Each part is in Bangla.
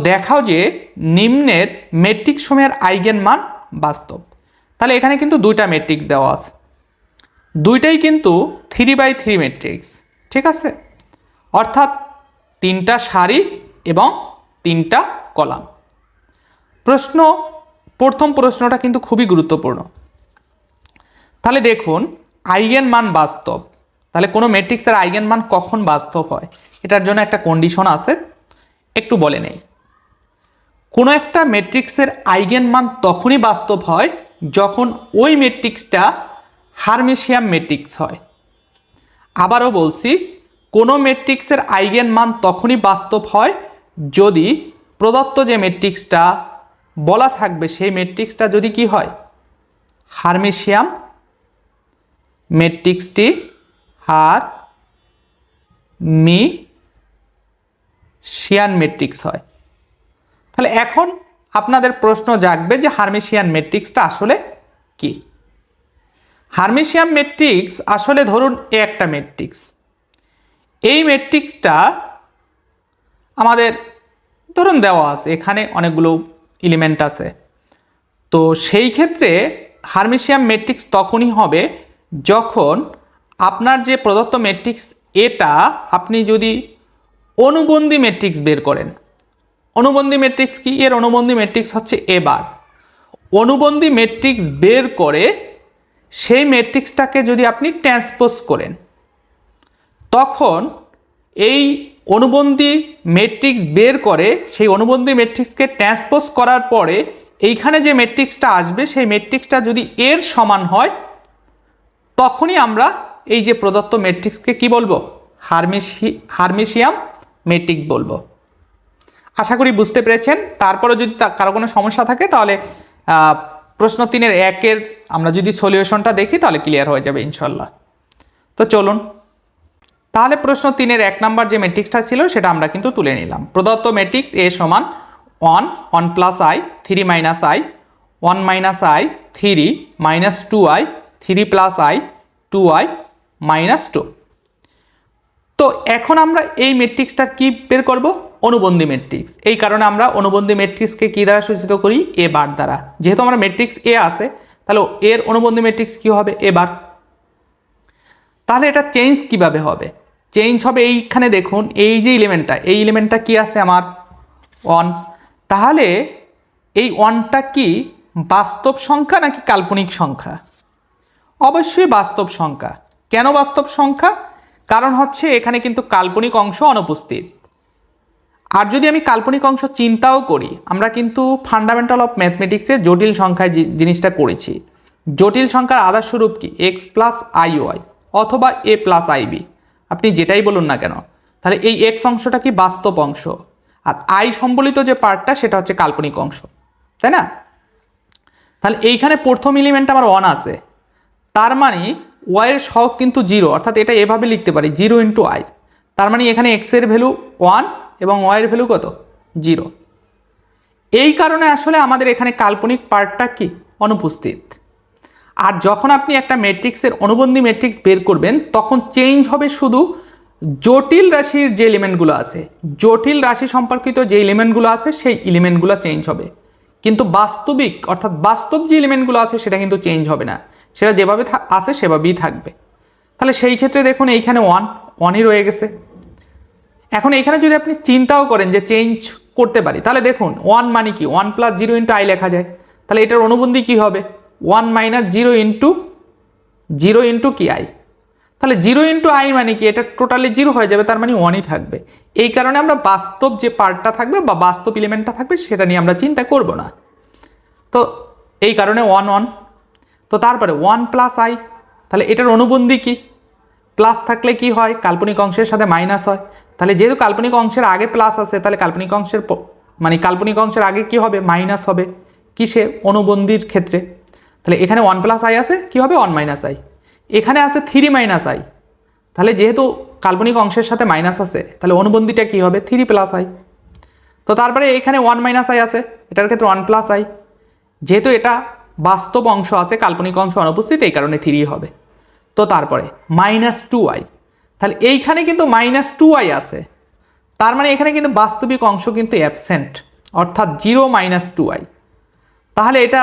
দেখাও যে নিম্নের মেট্রিক্স সময়ের আইগেন মান বাস্তব। তাহলে এখানে কিন্তু দুইটা মেট্রিক্স দেওয়া আছে। দুইটাই কিন্তু থ্রি বাই থ্রি মেট্রিক্স ঠিক আছে? অর্থাৎ তিনটা সারি এবং তিনটা কলাম। প্রশ্ন, প্রথম প্রশ্নটা কিন্তু খুবই গুরুত্বপূর্ণ। তাহলে দেখুন, আইগেন মান বাস্তব। তাহলে কোনো ম্যাট্রিক্সের আইগেন মান কখন বাস্তব হয়? এটার জন্য একটা কন্ডিশন আছে, একটু বলে নেই। কোনো একটা ম্যাট্রিক্সের আইগেন মান তখনই বাস্তব হয় যখন ওই ম্যাট্রিক্সটা হারমেশিয়াম ম্যাট্রিক্স হয়। আবারও বলছি, কোনো ম্যাট্রিক্সের আইগেন মান তখনই বাস্তব হয় যদি প্রদত্ত যে ম্যাট্রিক্সটা বলা থাকবে সেই ম্যাট্রিক্সটা যদি কি হয়? হারমেশিয়াম ম্যাট্রিক্সটি হার মি শিয়ান ম্যাট্রিক্স হয়। তাহলে এখন আপনাদের প্রশ্ন জাগবে যে হারমেশিয়ান ম্যাট্রিক্সটা আসলে কি? হারমেশিয়াম ম্যাট্রিক্স আসলে ধরুন এ একটা ম্যাট্রিক্স এই ম্যাট্রিক্সটা আমাদের ধরুন দেওয়া আছে, এখানে অনেকগুলো এলিমেন্ট আছে। তো সেই ক্ষেত্রে হারমেশিয়াম ম্যাট্রিক্স তখনই হবে যখন আপনার যে প্রদত্ত ম্যাট্রিক্স এটা আপনি যদি অনুবন্ধী ম্যাট্রিক্স বের করেন। অনুবন্ধী ম্যাট্রিক্স কি? এর অনুবন্ধী ম্যাট্রিক্স হচ্ছে এবার অনুবন্ধী ম্যাট্রিক্স বের করে সেই ম্যাট্রিক্সটাকে যদি আপনি ট্রান্সপোজ করেন, তখন এই অনুবন্ধী ম্যাট্রিক্স বের করে সেই অনুবন্ধী ম্যাট্রিক্সকে ট্রান্সপোজ করার পরে এইখানে যে ম্যাট্রিক্সটা আসবে, সেই ম্যাট্রিক্সটা যদি এর সমান হয়, তখনই আমরা এই যে প্রদত্ত ম্যাট্রিক্সকে কি বলব? হারমেশি হারমেশিয়াম ম্যাট্রিক্স বলব। আশা করি বুঝতে পেরেছেন। তারপরে যদি কারও কোনো সমস্যা থাকে, তাহলে প্রশ্ন তিনের একের আমরা যদি সলিউশনটা দেখি, তাহলে ক্লিয়ার হয়ে যাবে ইনশাল্লাহ তো চলুন। তাহলে প্রশ্ন তিনের এক নাম্বার যে ম্যাট্রিক্সটা ছিল, সেটা আমরা কিন্তু তুলে নিলাম। প্রদত্ত ম্যাট্রিক্স এ সমান one one plus i three minus i one minus i three minus two i three plus i two i minus two তো এখন আমরা এই ম্যাট্রিক্সটার কি বের করব? অনুবন্ধী ম্যাট্রিক্স এই কারণে আমরা অনুবন্ধী ম্যাট্রিক্সকে কি দ্বারা সূচিত করি? এ বার দ্বারা। যেহেতু আমরা ম্যাট্রিক্স এ আছে, তাহলে এর অনুবন্ধী ম্যাট্রিক্স কি হবে? এ বার তাহলে এটা চেঞ্জ কীভাবে হবে? চেঞ্জ হবে এইখানে দেখুন, এই যে এলিমেন্টটা এই এলিমেন্টটা কি আছে আমার? ওয়ান তাহলে এই ওয়ানটা কি বাস্তব সংখ্যা নাকি কাল্পনিক সংখ্যা? অবশ্যই বাস্তব সংখ্যা। কেন বাস্তব সংখ্যা? কারণ হচ্ছে এখানে কিন্তু কাল্পনিক অংশ অনুপস্থিত। আর যদি আমি কাল্পনিক অংশ চিন্তাও করি, আমরা কিন্তু ফান্ডামেন্টাল অফ ম্যাথমেটিক্সে জটিল সংখ্যায় জিনিসটা করেছি। জটিল সংখ্যার আদর্শ রূপ কি? এক্স প্লাস আই ওয়াই অথবা এ প্লাস আইবি আপনি যেটাই বলুন না কেন, তাহলে এই এক্স অংশটা কি বাস্তব অংশ? আর আই সম্বলিত যে পার্টটা, সেটা হচ্ছে কাল্পনিক অংশ। তাই না? তাহলে এইখানে প্রথম এলিমেন্ট আমার ওয়ান আছে। তার মানে ওয়াইয়ের শখ কিন্তু জিরো অর্থাৎ এটা এভাবে লিখতে পারি জিরো ইন্টু আই তার মানে এখানে এক্সের ভ্যালু ওয়ান এবং ওয়াইয়ের ভ্যালু কত? জিরো এই কারণে আসলে আমাদের এখানে কাল্পনিক পার্টটা কি? অনুপস্থিত। আর যখন আপনি একটা ম্যাট্রিক্সের অনুবন্ধী ম্যাট্রিক্স বের করবেন, তখন চেঞ্জ হবে শুধু জটিল রাশির যে এলিমেন্টগুলো আছে। জটিল রাশি সম্পর্কিত যে এলিমেন্টগুলো আছে, সেই এলিমেন্টগুলো চেঞ্জ হবে। কিন্তু বাস্তবিক, অর্থাৎ বাস্তব যে এলিমেন্টগুলো আছে, সেটা কিন্তু চেঞ্জ হবে না। সেটা যেভাবে আছে সেভাবেই থাকবে। তাহলে সেই ক্ষেত্রে দেখুন, এইখানে ওয়ান ওয়ানই রয়ে গেছে। এখন এখানে যদি আপনি চিন্তাও করেন যে চেঞ্জ করতে পারি, তাহলে দেখুন ওয়ান মানে কি? One plus zero into i লেখা যায়। তাহলে এটার অনুবন্ধী কী হবে? One minus zero into zero into কি আই তাহলে জিরো ইন্টু আই মানে কি? এটা টোটালি জিরো হয়ে যাবে, তার মানে ওয়ানই থাকবে। এই কারণে আমরা বাস্তব যে পার্টটা থাকবে বা বাস্তব এলিমেন্টটা থাকবে, সেটা নিয়ে আমরা চিন্তা করব না। তো এই কারণে ওয়ান ওয়ান তো তারপরে ওয়ান প্লাস আই তাহলে এটার অনুবন্ধী কি? প্লাস থাকলে কি হয়? কাল্পনিক অংশের সাথে মাইনাস হয়। তাহলে যেহেতু কাল্পনিক অংশের আগে প্লাস আছে, তাহলে কাল্পনিক অংশের মানে কাল্পনিক অংশের আগে কি হবে? মাইনাস হবে। কিসে? অনুবন্ধীর ক্ষেত্রে। তাহলে এখানে ওয়ান প্লাস আই আছে, কি হবে? ওয়ান মাইনাস আই এখানে আছে থ্রি মাইনাস আই তাহলে যেহেতু কাল্পনিক অংশের সাথে মাইনাস আছে, তাহলে অনুবন্ধীটা কি হবে? থ্রি প্লাস আই তো তারপরে এখানে ওয়ান মাইনাস আই আছে, এটার ক্ষেত্রে ওয়ান প্লাস আই যেহেতু এটা বাস্তব অংশ আছে, কাল্পনিক অংশ অনুপস্থিত, এই কারণে থ্রি হবে। তো তারপরে মাইনাস টু আই তাহলে এইখানে কিন্তু মাইনাস টু আই আছে। তার মানে এখানে কিন্তু বাস্তবিক অংশ কিন্তু অ্যাবসেন্ট অর্থাৎ জিরো মাইনাস টু আই তাহলে এটা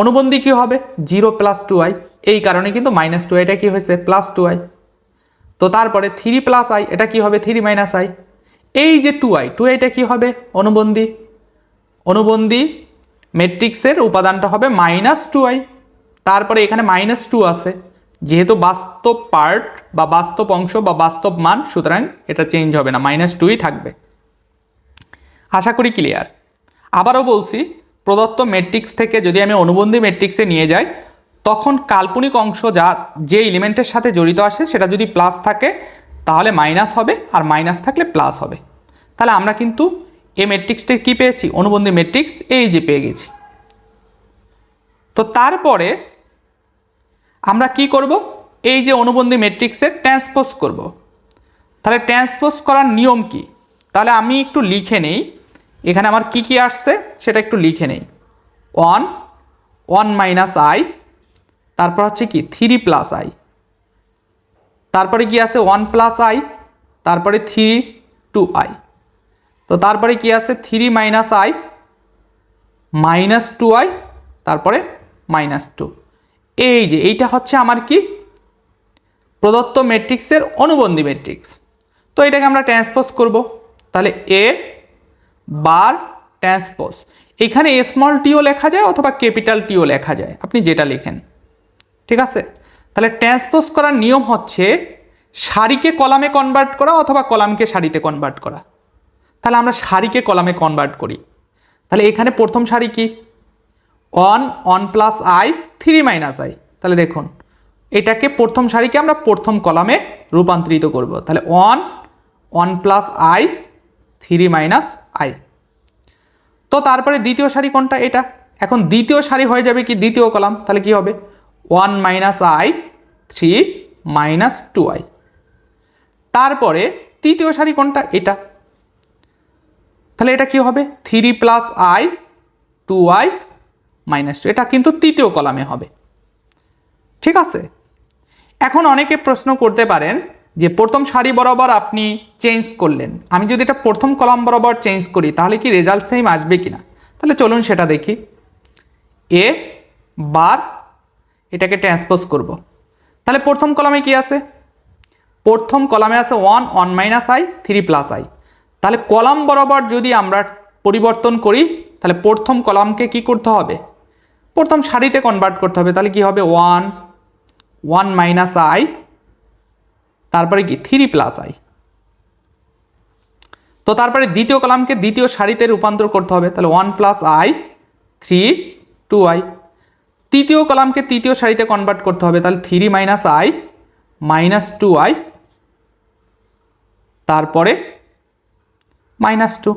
অনুবন্ধী কী হবে? জিরো প্লাস টু আই এই কারণে কিন্তু মাইনাস টু আইটা কী হয়েছে? প্লাস টু আই তো তারপরে থ্রি প্লাস আই এটা কি হবে? থ্রি মাইনাস আই এই যে টু আই টু আইটা কী হবে? অনুবন্ধী। অনুবন্ধী ম্যাট্রিক্সের উপাদানটা হবে মাইনাস টু আই তারপরে এখানে মাইনাস টু আছে। যেহেতু বাস্তব পার্ট বা বাস্তব অংশ বা বাস্তব মান, সুতরাং এটা চেঞ্জ হবে না মাইনাস টুই থাকবে। আশা করি ক্লিয়ার আবারও বলছি, প্রদত্ত ম্যাট্রিক্স থেকে যদি আমি অনুবন্ধী ম্যাট্রিক্সে নিয়ে যাই, তখন কাল্পনিক অংশ যা, যে এলিমেন্টের সাথে জড়িত আসে সেটা যদি প্লাস থাকে, তাহলে মাইনাস হবে, আর মাইনাস থাকলে প্লাস হবে। তাহলে আমরা কিন্তু এই ম্যাট্রিক্সটা কী পেয়েছি? অনুবন্ধী ম্যাট্রিক্স এই যে পেয়ে গেছি। তো তারপরে আমরা কি করব? এই যে অনুবন্ধী ম্যাট্রিক্সের ট্রান্সপোজ করব। তাহলে ট্রান্সপোজ করার নিয়ম কি? তাহলে আমি একটু লিখে নেই। এখানে আমার কি কি আসছে সেটা একটু লিখে নেই। ওয়ান ওয়ান মাইনাস আই, তারপর হচ্ছে কি? Three plus i. তারপরে কি আছে? ওয়ান প্লাস আই, তারপরে থ্রি টু আই। তো তারপরে কি আছে? Three minus i, minus two i, তারপরে মাইনাস টু। এই যে, এইটা হচ্ছে আমার কি? প্রদত্ত ম্যাট্রিক্সের অনুবন্ধী ম্যাট্রিক্স। তো এটাকে আমরা ট্রান্সপোজ করব। তাহলে এ বার ট্রান্সপোজ এখানে স্মল টিও লেখা যায় অথবা ক্যাপিটাল টিও লেখা যায়। আপনি যেটা লেখেন। ঠিক আছে? তাহলে ট্রান্সপোজ করার নিয়ম হচ্ছে সারিকে কলামে কনভার্ট করা অথবা কলামকে সারিতে কনভার্ট করা। তাহলে আমরা সারিকে কলামে কনভার্ট করি। তাহলে এখানে প্রথম সারি কি? One one plus i, three minus i. তাহলে দেখুন, এটাকে প্রথম সারিকে আমরা প্রথম কলামে রূপান্তরিত করব। তাহলে one one plus i, three minus i. তো তারপরে দ্বিতীয় সারি কোনটা? এটা। এখন দ্বিতীয় সারি হয়ে যাবে কি দ্বিতীয় কলাম? তাহলে কি হবে? One minus i, three minus two i. তারপরে তৃতীয় সারি কোনটা? এটা। তাহলে এটা কি হবে? Three plus i, two i minus two এটা কিন্তু তৃতীয় কলামে হবে। ঠিক আছে? এখন অনেকে প্রশ্ন করতে পারেন যে, প্রথম সারি বরাবর আপনি চেঞ্জ করলেন। আমি যদি এটা প্রথম কলাম বরাবর চেঞ্জ করি, তাহলে কি রেজাল্ট সেম আসবে কি না তাহলে চলুন সেটা দেখি। এ বার এটাকে ট্রান্সপোজ করব। তাহলে প্রথম কলামে কি আছে? প্রথম কলামে আছে one one minus i three plus i তাহলে কলাম বরাবর যদি আমরা পরিবর্তন করি, তাহলে প্রথম কলামকে কি করতে হবে? প্রথম সারিতে কনভার্ট করতে হবে, তাহলে কি হবে? ওয়ান ওয়ান মাইনাস আই তারপরে কি? থ্রি প্লাস আই তো তারপরে দ্বিতীয় কলামকে দ্বিতীয় সারিতে রূপান্তর করতে হবে, তাহলে one plus i three two i তৃতীয় কলামকে তৃতীয় সারিতে কনভার্ট করতে হবে, তাহলে three minus i minus two i তারপরে মাইনাস টু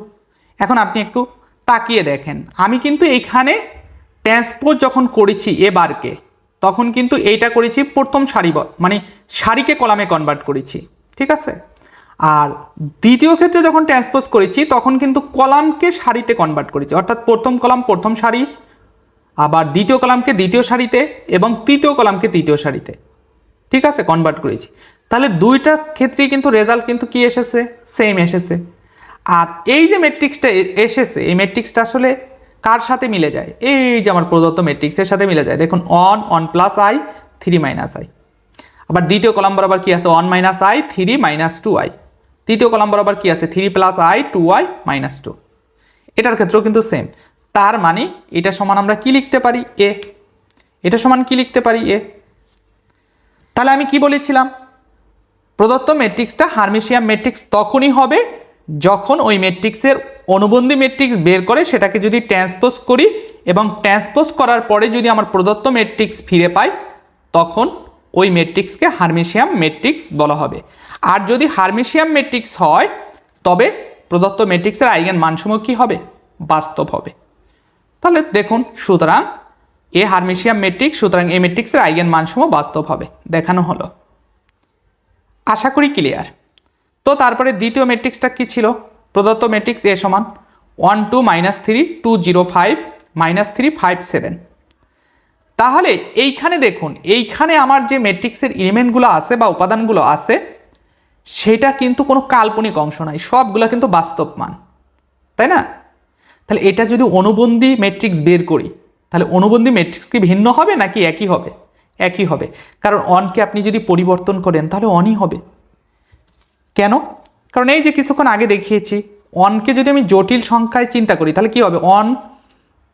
এখন আপনি একটু তাকিয়ে দেখেন, আমি কিন্তু এখানে ট্রান্সপোজ যখন করেছি এবারকে, তখন কিন্তু এইটা করেছি প্রথম সারি মানে সারিকে কলামে কনভার্ট করেছি, ঠিক আছে? আর দ্বিতীয় ক্ষেত্রে যখন ট্রান্সপোজ করেছি, তখন কিন্তু কলামকে সারিতে কনভার্ট করেছি। অর্থাৎ প্রথম কলাম প্রথম সারি, আবার দ্বিতীয় কলামকে দ্বিতীয় সারিতে এবং তৃতীয় কলামকে তৃতীয় সারিতে, ঠিক আছে? কনভার্ট করেছি। তাহলে দুইটা ক্ষেত্রেই কিন্তু রেজাল্ট কিন্তু কি এসেছে? সেম এসেছে। আর এই যে ম্যাট্রিক্সটা এ- এসেছে, এই ম্যাট্রিক্সটা আসলে কার সাথে মিলে যায়? এই যে আমার প্রদত্ত ম্যাট্রিক্সের সাথে মিলে যায়। দেখুন one one plus i three minus i আবার দ্বিতীয় কলাম বরাবর কি আছে? One minus i three minus two i তৃতীয় কলাম বরাবর কি আছে? Three plus i two i minus two এটার ক্ষেত্রেও কিন্তু সেম তার মানে এটা সমান আমরা কি লিখতে পারি? এ এটা সমান কি লিখতে পারি? এ তাহলে আমি কি বলেছিলাম? প্রদত্ত ম্যাট্রিক্সটা হারমেশিয়াম ম্যাট্রিক্স তখনই হবে যখন ওই ম্যাট্রিক্সের অনুবন্ধী ম্যাট্রিক্স বের করে সেটাকে যদি ট্রান্সপোজ করি এবং ট্রান্সপোজ করার পরে যদি আমার প্রদত্ত ম্যাট্রিক্স ফিরে পাই, তখন ওই ম্যাট্রিক্সকে হারমেশিয়াম ম্যাট্রিক্স বলা হবে। আর যদি হারমেশিয়াম ম্যাট্রিক্স হয়, তবে প্রদত্ত ম্যাট্রিক্সের আইগেন মানসমূহ কী হবে? বাস্তব হবে। তাহলে দেখুন, সুতরাং এ হারমেশিয়াম ম্যাট্রিক্স সুতরাং এই ম্যাট্রিক্সের আইগেন মানসমূহ বাস্তব হবে। দেখানো হলো। আশা করি ক্লিয়ার তো তারপরে দ্বিতীয় ম্যাট্রিক্সটা কি ছিল? প্রদত্ত ম্যাট্রিক্স এ সমান one two minus three two zero five minus three five seven তাহলে এইখানে দেখুন, এইখানে আমার যে ম্যাট্রিক্সের এলিমেন্টগুলো আছে বা উপাদানগুলো আছে, সেটা কিন্তু কোনো কাল্পনিক অংশ নয়, সবগুলো কিন্তু বাস্তব মান তাই না? তাহলে এটা যদি অনুবন্ধী ম্যাট্রিক্স বের করি, তাহলে অনুবন্ধী ম্যাট্রিক্স কি ভিন্ন হবে নাকি একই হবে? একই হবে। কারণ অনকে আপনি যদি পরিবর্তন করেন, তাহলে অনই হবে। কেন? কারণ এই যে কিছুক্ষণ আগে দেখিয়েছি অনকে যদি আমি জটিল সংখ্যায় চিন্তা করি, তাহলে কি হবে? One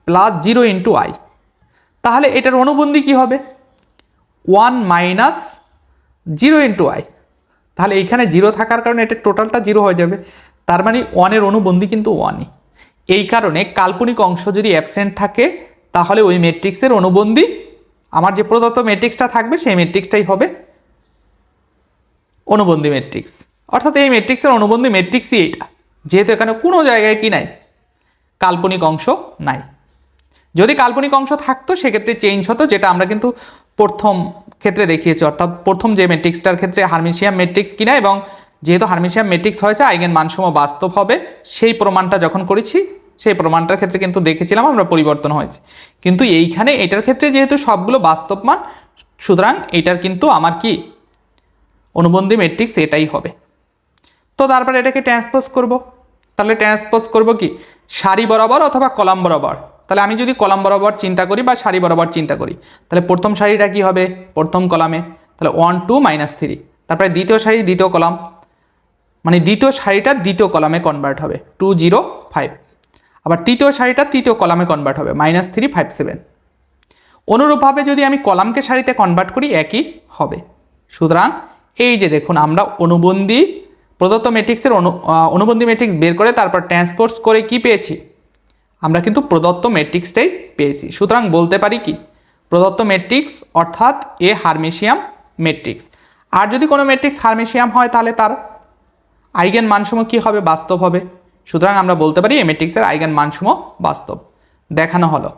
plus zero into i তাহলে এটার অনুবন্ধী কি হবে? One minus zero into i তাহলে এইখানে জিরো থাকার কারণে এটা টোটালটা জিরো হয়ে যাবে। তার মানে ওয়ানের অনুবন্ধী কিন্তু ওয়ানই এই কারণে কাল্পনিক অংশ যদি অ্যাবসেন্ট থাকে, তাহলে ওই ম্যাট্রিক্সের অনুবন্ধী, আমার যে প্রদত্ত ম্যাট্রিক্সটা থাকবে, সেই ম্যাট্রিক্সটাই হবে অনুবন্ধী ম্যাট্রিক্স অর্থাৎ এই ম্যাট্রিক্সের অনুবন্ধী ম্যাট্রিক্সই এইটা। যেহেতু এখানে কোনো জায়গায় কি নাই? কাল্পনিক অংশ নাই। যদি কাল্পনিক অংশ থাকতো, সেক্ষেত্রে চেঞ্জ হতো, যেটা আমরা কিন্তু প্রথম ক্ষেত্রে দেখিয়েছি। অর্থাৎ প্রথম যে ম্যাট্রিক্সটার ক্ষেত্রে হারমিশিয়াম ম্যাট্রিক্স কিনা এবং যেহেতু হারমিশিয়াম ম্যাট্রিক্স হয়েছে আইগেন মানসম বাস্তব হবে। সেই প্রমাণটা যখন করেছি, সেই প্রমাণটার ক্ষেত্রে কিন্তু দেখেছিলাম, আমরা পরিবর্তন হয়েছে। কিন্তু এইখানে এটার ক্ষেত্রে যেহেতু সবগুলো বাস্তব মান সুতরাং এটার কিন্তু আমার কি? অনুবন্ধী ম্যাট্রিক্স এটাই হবে। তো তারপরে এটাকে ট্রান্সপোজ করব। তাহলে ট্রান্সপোজ করব কি? সারি বরাবর অথবা কলাম বরাবর। তাহলে আমি যদি কলাম বরাবর চিন্তা করি বা সারি বরাবর চিন্তা করি, তাহলে প্রথম সারিটা কি হবে? প্রথম কলামে। তাহলে ওয়ান টু মাইনাস থ্রি তারপরে দ্বিতীয় সারি, দ্বিতীয় কলাম। মানে দ্বিতীয় সারিটা দ্বিতীয় কলামে কনভার্ট হবে। টু জিরো ফাইভ আবার তৃতীয় সারিটা তৃতীয় কলামে কনভার্ট হবে। মাইনাস থ্রি ফাইভ সেভেন অনুরূপভাবে যদি আমি কলামকে সারিতে কনভার্ট করি, একই হবে। সুতরাং এই যে দেখুন, আমরা অনুবন্ধী প্রদত্ত ম্যাট্রিক্সের অনু অনুবন্ধী ম্যাট্রিক্স বের করে তারপর ট্রান্সপোর্ট করে কি পেয়েছি? আমরা কিন্তু প্রদত্ত ম্যাট্রিক্সটাই পেয়েছি। সুতরাং বলতে পারি কি? প্রদত্ত ম্যাট্রিক্স অর্থাৎ এ হারমেশিয়াম ম্যাট্রিক্স আর যদি কোনো ম্যাট্রিক্স হারমেশিয়াম হয় তাহলে তার আইগেন মানসমূহ কী হবে? বাস্তব হবে। সুতরাং আমরা বলতে পারি এ ম্যাট্রিক্সের আইগেন মানসমূহ বাস্তব। দেখানো হলো।